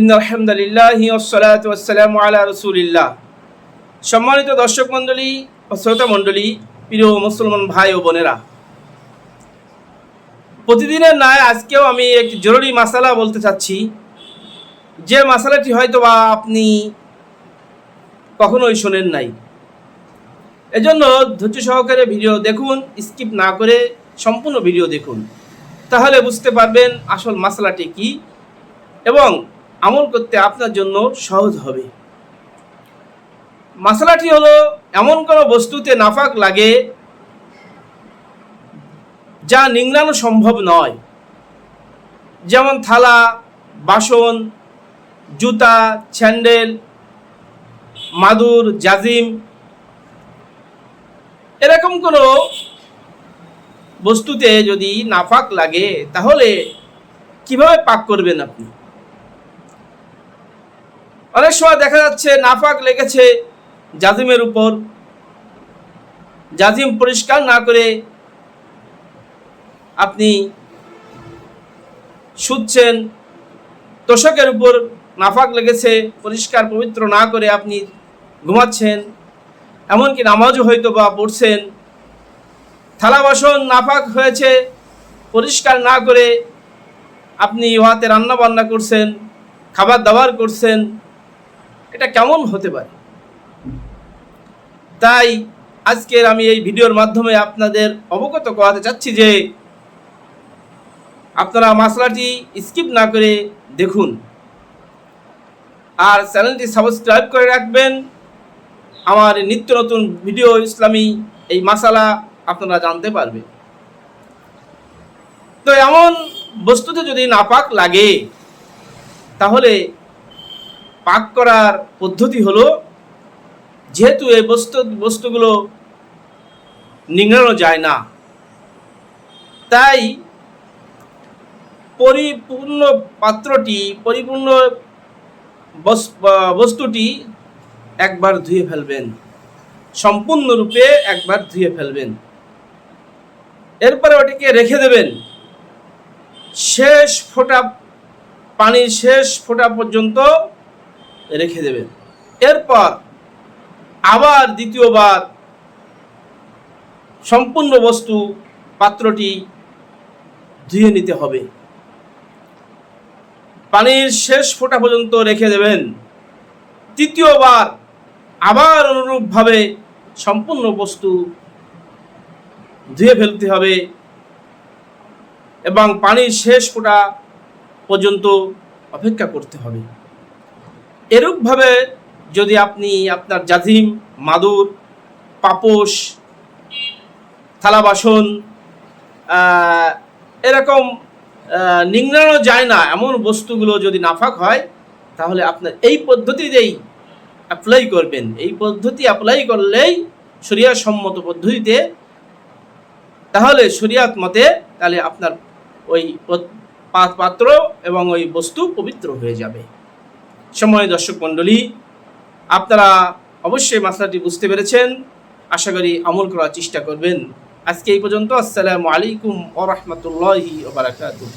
In আলহামদুলিল্লাহ ওসালাতাম আলা রসুলিল্লাহ। সম্মানিত দর্শক মণ্ডলী ও শ্রোতা মণ্ডলী, প্রিয় মুসলমান ভাই ও বোনেরা, প্রতিদিনের নয় আজকেও আমি একটি জরুরি মশালা বলতে চাচ্ছি। যে মশালাটি হয়তো বা আপনি কখনোই শোনেন নাই। এজন্য ধৈর্য সহকারে ভিডিও দেখুন, স্কিপ না করে সম্পূর্ণ ভিডিও দেখুন। তাহলে বুঝতে পারবেন আসল মশলাটি কি এবং আমল করতে আপনার জন্য সহজ হবে। মশলাটি হলো, এমন কোনো বস্তুতে নাফাক লাগে যা নিংড়ানো সম্ভব নয়। যেমন থালা, বাসন, জুতা, স্যান্ডেল, মাদুর, জাজিম। এরকম কোনো বস্তুতে যদি নাফাক লাগে, তাহলে কীভাবে পাক করবেন আপনি? অনেক সময় দেখা যাচ্ছে নাফাক লেগেছে জাজিমের উপর। জাজিম পরিষ্কার না করে আপনি শুচ্ছেন, তোষকের উপর নাফাক লেগেছে, পরিষ্কার পবিত্র না করে আপনি ঘুমাচ্ছেন, এমনকি নামাজও হয়তো বা পড়ছেন। থালা বাসন নাফাক হয়েছে, পরিষ্কার না করে আপনি উহাতে রান্না বান্না করছেন, খাবার দাবার করছেন এটা কেমন হতে পারে? তাই আজকের আমি এই ভিডিওর মাধ্যমে আপনাদের অবগত করাতে চাচ্ছি যে আপনারা মশলাটি স্কিপ না করে দেখুন আর চ্যানেলটি সাবস্ক্রাইব করে রাখবেন। আমার নিত্য নতুন ভিডিও ইসলামী এই মশালা আপনারা জানতে পারবে তো এমন বস্তুতে যদি নাপাক লাগে, তাহলে পাক করার পদ্ধতি হলো, যেহেতু এই বস্তু, বস্তুগুলো নিংড়ানো যায় না, তাই পরিপূর্ণ পাত্রটি, পরিপূর্ণ বস্তুটি একবার ধুয়ে ফেলবেন। সম্পূর্ণরূপে একবার ধুয়ে ফেলবেন। এরপরে ওটিকে রেখে দেবেন। শেষ ফোঁটা পানির শেষ ফোঁটা পর্যন্ত রেখে দেবেন। এরপর আবার দ্বিতীয়বার সম্পূর্ণ বস্তু পাত্রটি ধুয়ে নিতে হবে। পানির শেষ ফোঁটা পর্যন্ত রেখে দেবেন। তৃতীয়বার আবার অনুরূপভাবে সম্পূর্ণ বস্তু ধুয়ে ফেলতে হবে এবং পানির শেষ ফোঁটা পর্যন্ত অপেক্ষা করতে হবে। এরূপভাবে যদি আপনি আপনার জাজিম, মাদুর, পাপোশ থালা বাসন এরকম নিংড়ানো যায় না, এমন বস্তুগুলো যদি নাফাক হয়, তাহলে আপনার এই পদ্ধতিতেই অ্যাপ্লাই করবেন। এই পদ্ধতি অ্যাপ্লাই করলেই শরিয়াত সম্মত পদ্ধতিতে, তাহলে শরিয়াত মতে তাহলে আপনার ওই পাত্র এবং ওই বস্তু পবিত্র হয়ে যাবে। সময় দর্শক মন্ডলী আপনারা অবশ্যই মাসলাটি বুঝতে পেরেছেন। আশা করি আমল করার চেষ্টা করবেন। আজকে এই পর্যন্ত, আসসালামু আলাইকুম ওরহমতুল্লাহি ওবরাকাতুহ